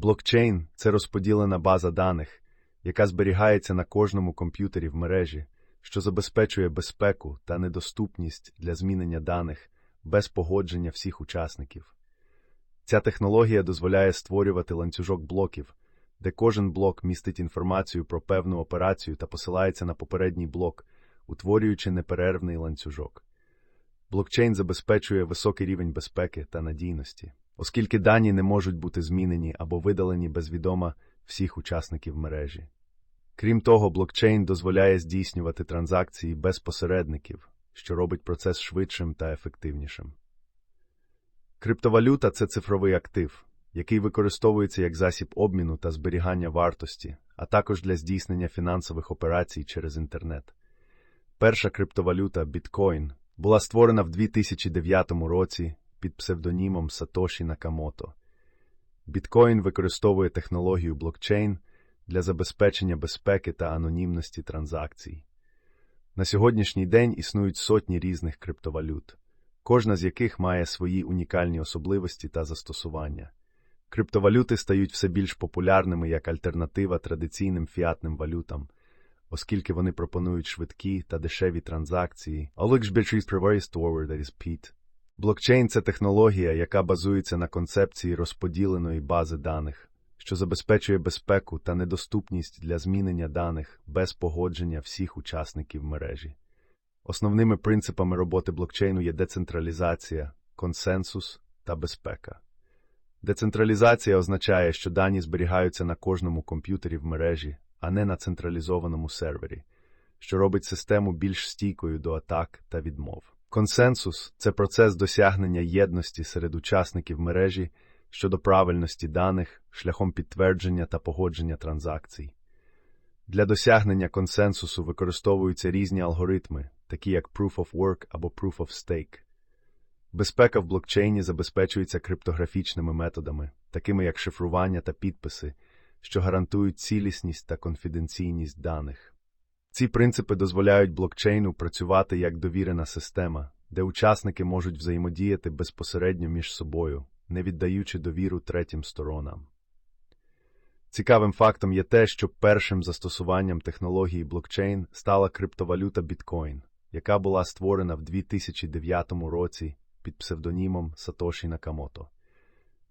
Блокчейн це розподілена база даних, яка зберігається на кожному комп'ютері в мережі, що забезпечує безпеку та недоступність для змінення даних без погодження всіх учасників. Ця технологія дозволяє створювати ланцюжок блоків, де кожен блок містить інформацію про певну операцію та посилається на попередній блок, утворюючи неперервний ланцюжок. Блокчейн забезпечує високий рівень безпеки та надійності, оскільки дані не можуть бути змінені або видалені без відома всіх учасників мережі. Крім того, блокчейн дозволяє здійснювати транзакції без посередників, що робить процес швидшим та ефективнішим. Криптовалюта це цифровий актив, який використовується як засіб обміну та зберігання вартості, а також для здійснення фінансових операцій через інтернет. Перша криптовалюта біткоін була створена в 2009 році під псевдонімом Сатоші Накамото. Біткоін використовує технологію блокчейн для забезпечення безпеки та анонімності транзакцій. На сьогоднішній день існують сотні різних криптовалют, кожна з яких має свої унікальні особливості та застосування. Криптовалюти стають все більш популярними як альтернатива традиційним фіатним валютам, оскільки вони пропонують швидкі та дешеві транзакції. Блокчейн це технологія, яка базується на концепції розподіленої бази даних, що забезпечує безпеку та недоступність для змінення даних без погодження всіх учасників мережі. Основними принципами роботи блокчейну є децентралізація, консенсус та безпека. Децентралізація означає, що дані зберігаються на кожному комп'ютері в мережі, а не на централізованому сервері, що робить систему більш стійкою до атак та відмов. Консенсус це процес досягнення єдності серед учасників мережі щодо правильності даних шляхом підтвердження та погодження транзакцій. Для досягнення консенсусу використовуються різні алгоритми, такі як Proof of Work або Proof of Stake. Безпека в блокчейні забезпечується криптографічними методами, такими як шифрування та підписи, що гарантують цілісність та конфіденційність даних. Ці принципи дозволяють блокчейну працювати як довірена система, де учасники можуть взаємодіяти безпосередньо між собою, не віддаючи довіру третім сторонам. Цікавим фактом є те, що першим застосуванням технології блокчейн стала криптовалюта біткоін, яка була створена в 2009 році під псевдонімом Сатоші Накамото.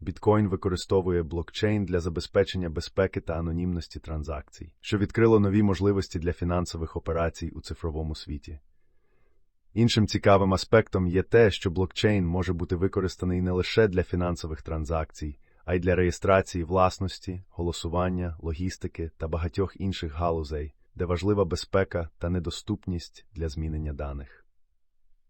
Біткоін використовує блокчейн для забезпечення безпеки та анонімності транзакцій, що відкрило нові можливості для фінансових операцій у цифровому світі. Іншим цікавим аспектом є те, що блокчейн може бути використаний не лише для фінансових транзакцій, а й для реєстрації власності, голосування, логістики та багатьох інших галузей, де важлива безпека та недоступність для змінення даних.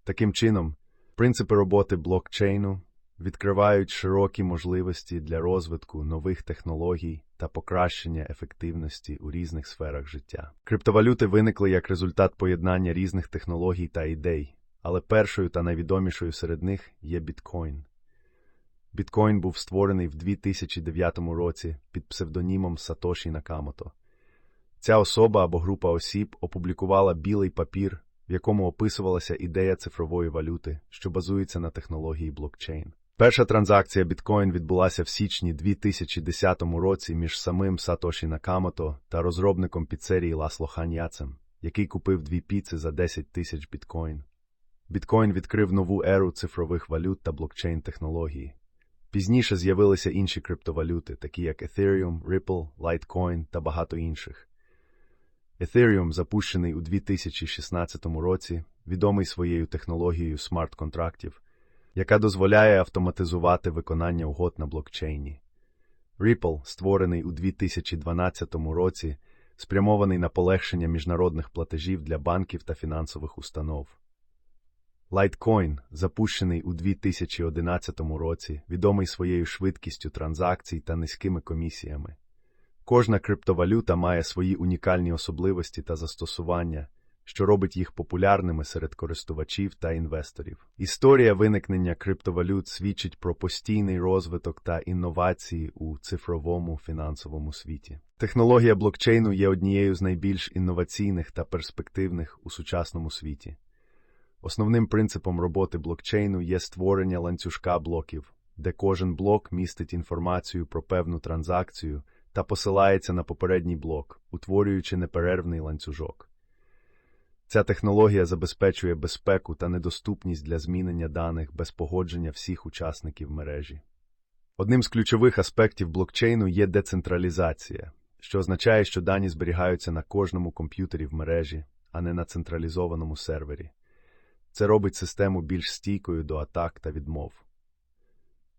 Таким чином, принципи роботи блокчейну відкривають широкі можливості для розвитку нових технологій та покращення ефективності у різних сферах життя. Криптовалюти виникли як результат поєднання різних технологій та ідей, але першою та найвідомішою серед них є біткоін. Біткоін був створений в 2009 році під псевдонімом Сатоші Накамото. Ця особа або група осіб опублікувала білий папір, в якому описувалася ідея цифрової валюти, що базується на технології блокчейн. Перша транзакція біткоін відбулася в січні 2010 році між самим Сатоші Накамото та розробником піцерії Ласло Ханьяцем, який купив дві піци за 10 тисяч біткоін. Біткоін відкрив нову еру цифрових валют та блокчейн технології. Пізніше з'явилися інші криптовалюти, такі як Ethereum, Ripple, Litecoin та багато інших. Ethereum, запущений у 2016 році, відомий своєю технологією смарт-контрактів, яка дозволяє автоматизувати виконання угод на блокчейні. Ripple, створений у 2012 році, спрямований на полегшення міжнародних платежів для банків та фінансових установ. Litecoin, запущений у 2011 році, відомий своєю швидкістю транзакцій та низькими комісіями. Кожна криптовалюта має свої унікальні особливості та застосування, що робить їх популярними серед користувачів та інвесторів. Історія виникнення криптовалют свідчить про постійний розвиток та інновації у цифровому фінансовому світі. Технологія блокчейну є однією з найбільш інноваційних та перспективних у сучасному світі. Основним принципом роботи блокчейну є створення ланцюжка блоків, де кожен блок містить інформацію про певну транзакцію та посилається на попередній блок, утворюючи неперервний ланцюжок. Ця технологія забезпечує безпеку та недоступність для змінення даних без погодження всіх учасників мережі. Одним з ключових аспектів блокчейну є децентралізація, що означає, що дані зберігаються на кожному комп'ютері в мережі, а не на централізованому сервері. Це робить систему більш стійкою до атак та відмов.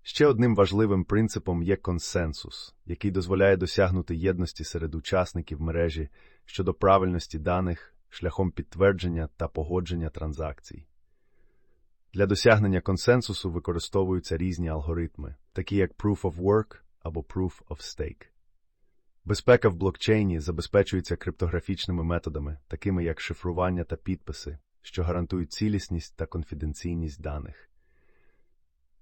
Ще одним важливим принципом є консенсус, який дозволяє досягнути єдності серед учасників мережі щодо правильності даних шляхом підтвердження та погодження транзакцій. Для досягнення консенсусу використовуються різні алгоритми, такі як Proof of Work або Proof of Stake. Безпека в блокчейні забезпечується криптографічними методами, такими як шифрування та підписи, що гарантують цілісність та конфіденційність даних.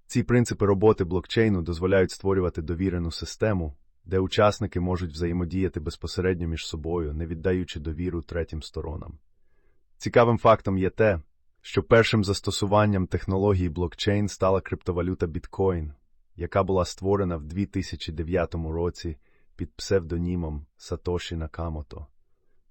Ці принципи роботи блокчейну дозволяють створювати довірену систему, де учасники можуть взаємодіяти безпосередньо між собою, не віддаючи довіру третім сторонам. Цікавим фактом є те, що першим застосуванням технології блокчейн стала криптовалюта біткоін, яка була створена в 2009 році під псевдонімом Сатоші Накамото.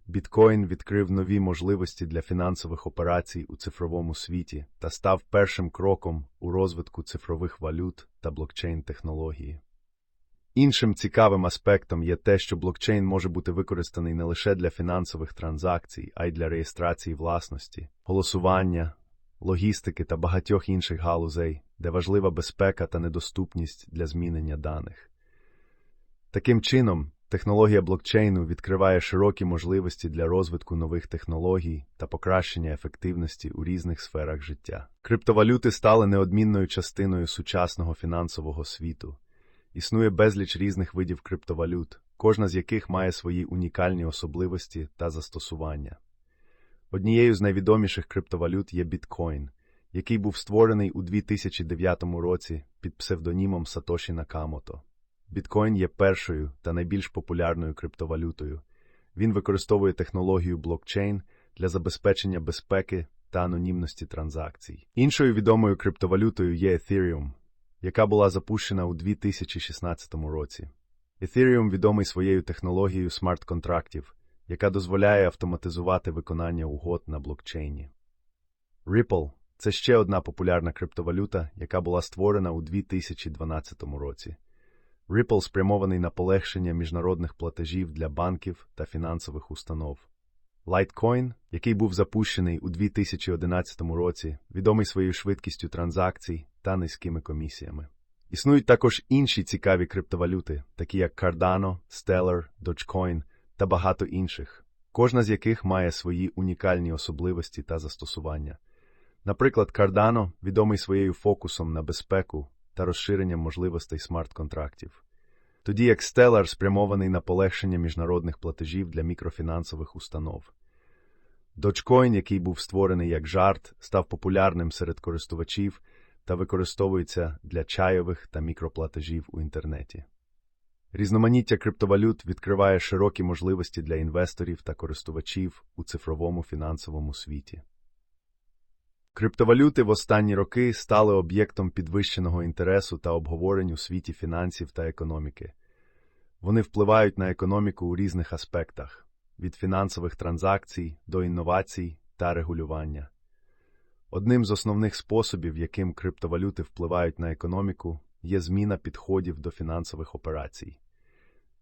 Біткоін відкрив нові можливості для фінансових операцій у цифровому світі та став першим кроком у розвитку цифрових валют та блокчейн-технології. Іншим цікавим аспектом є те, що блокчейн може бути використаний не лише для фінансових транзакцій, а й для реєстрації власності, голосування, логістики та багатьох інших галузей, де важлива безпека та недоступність для змінення даних. Таким чином, технологія блокчейну відкриває широкі можливості для розвитку нових технологій та покращення ефективності у різних сферах життя. Криптовалюти стали неодмінною частиною сучасного фінансового світу. Існує безліч різних видів криптовалют, кожна з яких має свої унікальні особливості та застосування. Однією з найвідоміших криптовалют є біткоін, який був створений у 2009 році під псевдонімом Сатоші Накамото. Біткоін є першою та найбільш популярною криптовалютою. Він використовує технологію блокчейн для забезпечення безпеки та анонімності транзакцій. Іншою відомою криптовалютою є Ethereum, яка була запущена у 2016 році. Ethereum відомий своєю технологією смарт-контрактів, яка дозволяє автоматизувати виконання угод на блокчейні. Ripple – це ще одна популярна криптовалюта, яка була створена у 2012 році. Ripple спрямований на полегшення міжнародних платежів для банків та фінансових установ. Litecoin, який був запущений у 2011 році, відомий своєю швидкістю транзакцій та низькими комісіями. Існують також інші цікаві криптовалюти, такі як Cardano, Stellar, Dogecoin та багато інших, кожна з яких має свої унікальні особливості та застосування. Наприклад, Cardano відомий своєю фокусом на безпеку та розширенням можливостей смарт-контрактів, тоді як Stellar спрямований на полегшення міжнародних платежів для мікрофінансових установ. Dogecoin, який був створений як жарт, став популярним серед користувачів та використовується для чайових та мікроплатежів у інтернеті. Різноманіття криптовалют відкриває широкі можливості для інвесторів та користувачів у цифровому фінансовому світі. Криптовалюти в останні роки стали об'єктом підвищеного інтересу та обговорень у світі фінансів та економіки. Вони впливають на економіку у різних аспектах від фінансових транзакцій до інновацій та регулювання. Одним з основних способів, яким криптовалюти впливають на економіку, є зміна підходів до фінансових операцій.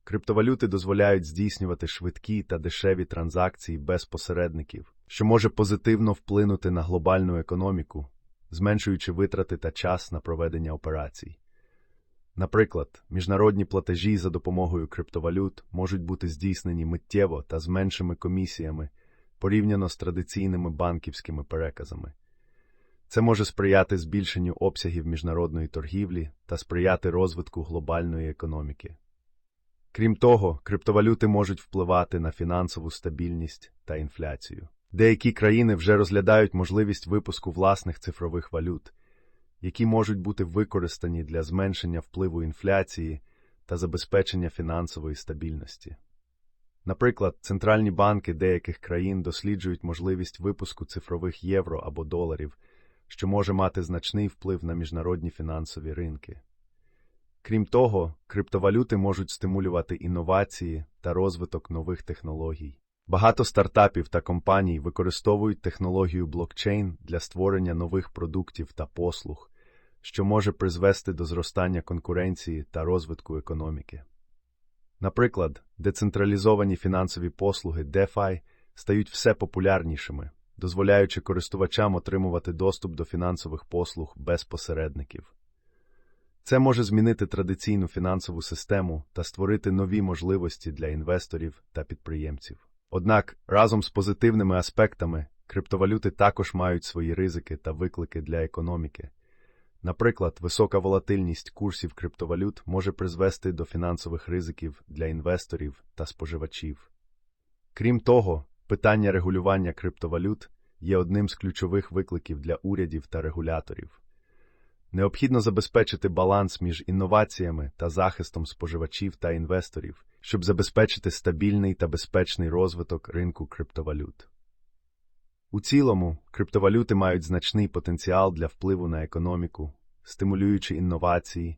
Криптовалюти дозволяють здійснювати швидкі та дешеві транзакції без посередників, що може позитивно вплинути на глобальну економіку, зменшуючи витрати та час на проведення операцій. Наприклад, міжнародні платежі за допомогою криптовалют можуть бути здійснені миттєво та з меншими комісіями порівняно з традиційними банківськими переказами. Це може сприяти збільшенню обсягів міжнародної торгівлі та сприяти розвитку глобальної економіки. Крім того, криптовалюти можуть впливати на фінансову стабільність та інфляцію. Деякі країни вже розглядають можливість випуску власних цифрових валют, які можуть бути використані для зменшення впливу інфляції та забезпечення фінансової стабільності. Наприклад, центральні банки деяких країн досліджують можливість випуску цифрових євро або доларів, що може мати значний вплив на міжнародні фінансові ринки. Крім того, криптовалюти можуть стимулювати інновації та розвиток нових технологій. Багато стартапів та компаній використовують технологію блокчейн для створення нових продуктів та послуг, що може призвести до зростання конкуренції та розвитку економіки. Наприклад, децентралізовані фінансові послуги DeFi стають все популярнішими, дозволяючи користувачам отримувати доступ до фінансових послуг без посередників. Це може змінити традиційну фінансову систему та створити нові можливості для інвесторів та підприємців. Однак, разом з позитивними аспектами, криптовалюти також мають свої ризики та виклики для економіки. Наприклад, висока волатильність курсів криптовалют може призвести до фінансових ризиків для інвесторів та споживачів. Крім того, питання регулювання криптовалют є одним з ключових викликів для урядів та регуляторів. Необхідно забезпечити баланс між інноваціями та захистом споживачів та інвесторів, щоб забезпечити стабільний та безпечний розвиток ринку криптовалют. У цілому, криптовалюти мають значний потенціал для впливу на економіку, стимулюючи інновації,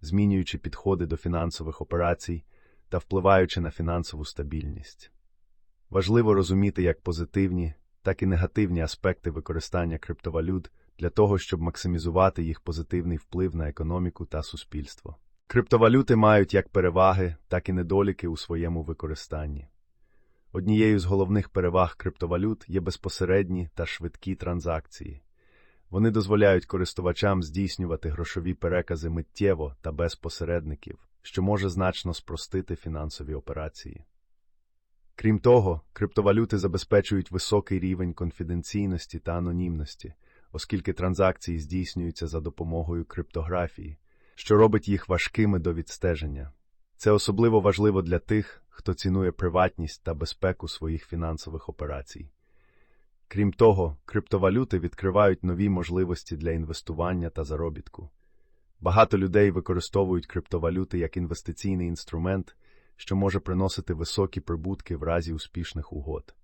змінюючи підходи до фінансових операцій та впливаючи на фінансову стабільність. Важливо розуміти як позитивні, так і негативні аспекти використання криптовалют для того, щоб максимізувати їх позитивний вплив на економіку та суспільство. Криптовалюти мають як переваги, так і недоліки у своєму використанні. Однією з головних переваг криптовалют є безпосередні та швидкі транзакції. Вони дозволяють користувачам здійснювати грошові перекази миттєво та без посередників, що може значно спростити фінансові операції. Крім того, криптовалюти забезпечують високий рівень конфіденційності та анонімності, оскільки транзакції здійснюються за допомогою криптографії, що робить їх важкими до відстеження. Це особливо важливо для тих, хто цінує приватність та безпеку своїх фінансових операцій. Крім того, криптовалюти відкривають нові можливості для інвестування та заробітку. Багато людей використовують криптовалюти як інвестиційний інструмент, що може приносити високі прибутки в разі успішних угод.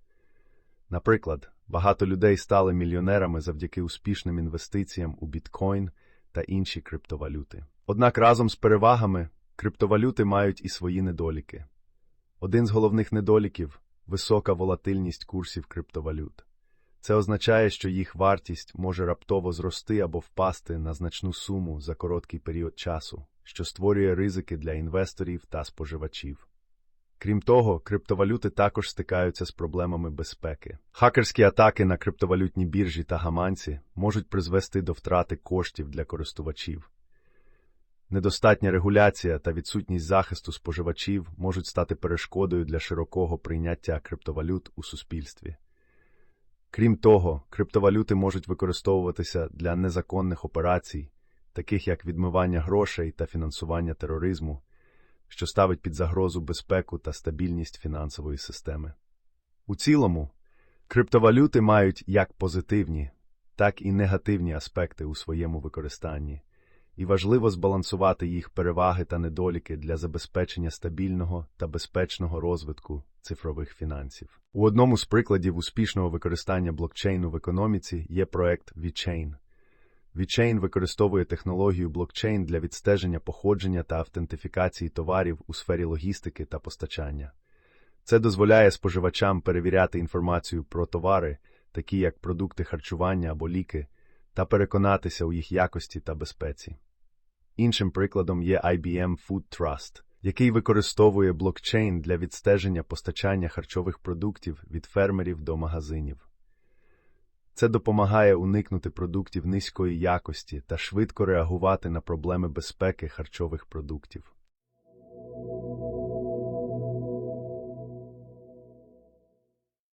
Наприклад, багато людей стали мільйонерами завдяки успішним інвестиціям у біткоін та інші криптовалюти. Однак разом з перевагами криптовалюти мають і свої недоліки. Один з головних недоліків висока волатильність курсів криптовалют. Це означає, що їх вартість може раптово зрости або впасти на значну суму за короткий період часу, що створює ризики для інвесторів та споживачів. Крім того, криптовалюти також стикаються з проблемами безпеки. Хакерські атаки на криптовалютні біржі та гаманці можуть призвести до втрати коштів для користувачів. Недостатня регуляція та відсутність захисту споживачів можуть стати перешкодою для широкого прийняття криптовалют у суспільстві. Крім того, криптовалюти можуть використовуватися для незаконних операцій, таких як відмивання грошей та фінансування тероризму, що ставить під загрозу безпеку та стабільність фінансової системи. У цілому, криптовалюти мають як позитивні, так і негативні аспекти у своєму використанні і важливо збалансувати їх переваги та недоліки для забезпечення стабільного та безпечного розвитку цифрових фінансів. У одному з прикладів успішного використання блокчейну в економіці є проект VeChain. VeChain використовує технологію блокчейн для відстеження походження та автентифікації товарів у сфері логістики та постачання. Це дозволяє споживачам перевіряти інформацію про товари, такі як продукти харчування або ліки, та переконатися у їх якості та безпеці. Іншим прикладом є IBM Food Trust, який використовує блокчейн для відстеження постачання харчових продуктів від фермерів до магазинів. Це допомагає уникнути продуктів низької якості та швидко реагувати на проблеми безпеки харчових продуктів.